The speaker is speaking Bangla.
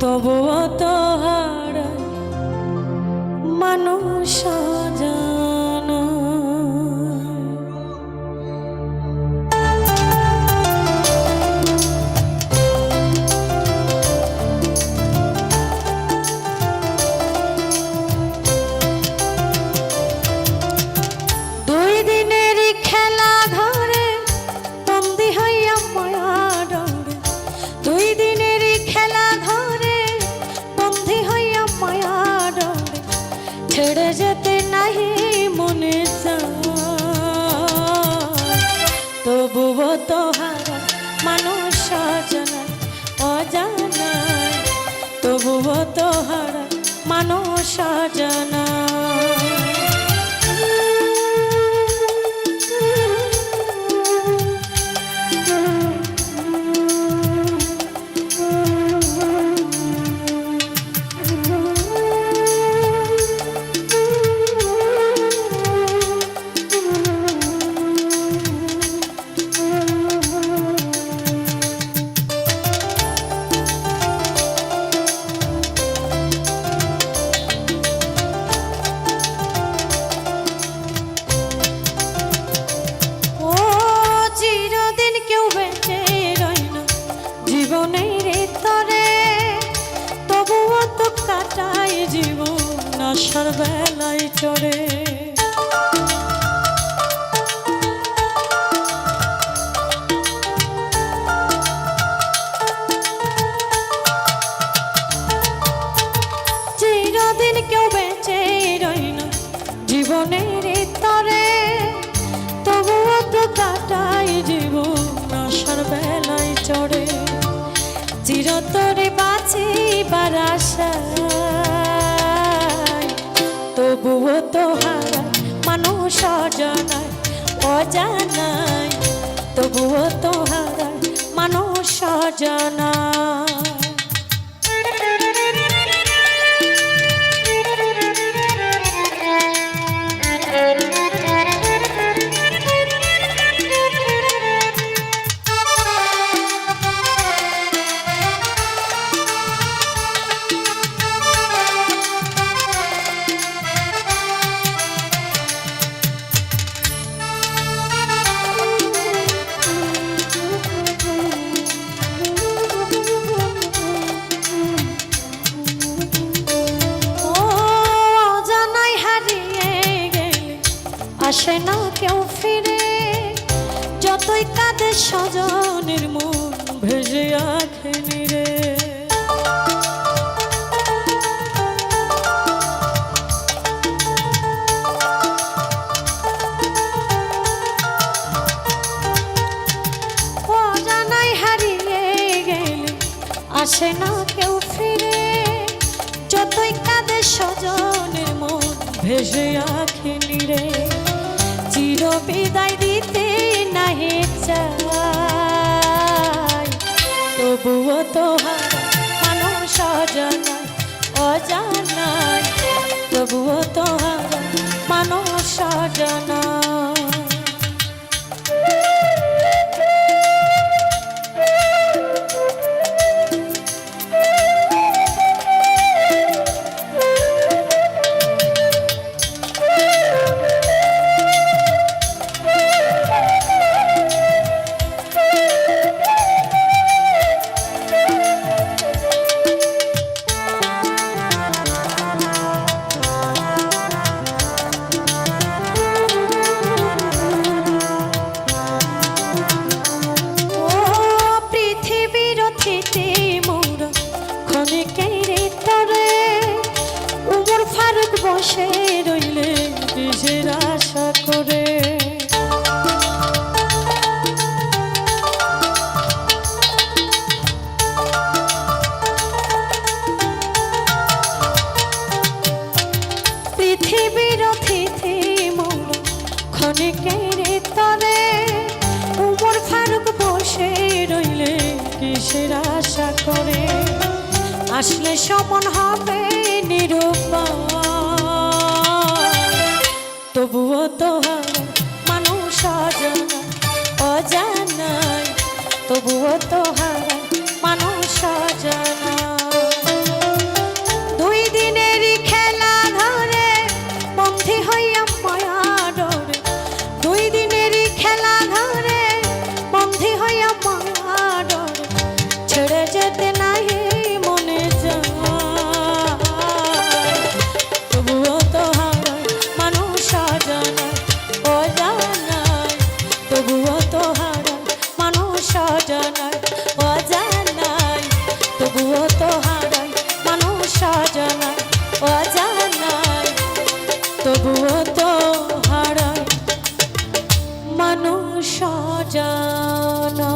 তবুও তো মানুষ জানা ছেড়ে যেতে নাহি মনে তবুও তো হারা মানুষ অজানা অজানায় তবুও তো হারা মানুষ অজানা বেলায় চড়ে মানুষ অজানায় তবুও তো হারা মানুষ অজানায় ফিরে, যতই কাঁদে স্বজনের মন ভেজে আখে নিরে। অজানায় হারিয়ে গেলে আসে না কেউ ফিরে, যতই কাঁদে স্বজনের মন ভেসে আখি নিরে। বিদায় দিতে নাহি চাই। তবুও তো মানুষ অজানায় অজানায় তবুও তো ক্ষণিকের তরে উমর ফারুক বসে রইলে কিসের আশা করে? আসলে সমন হবে নিরূপায় ব্রত হারায় মানুষ জানা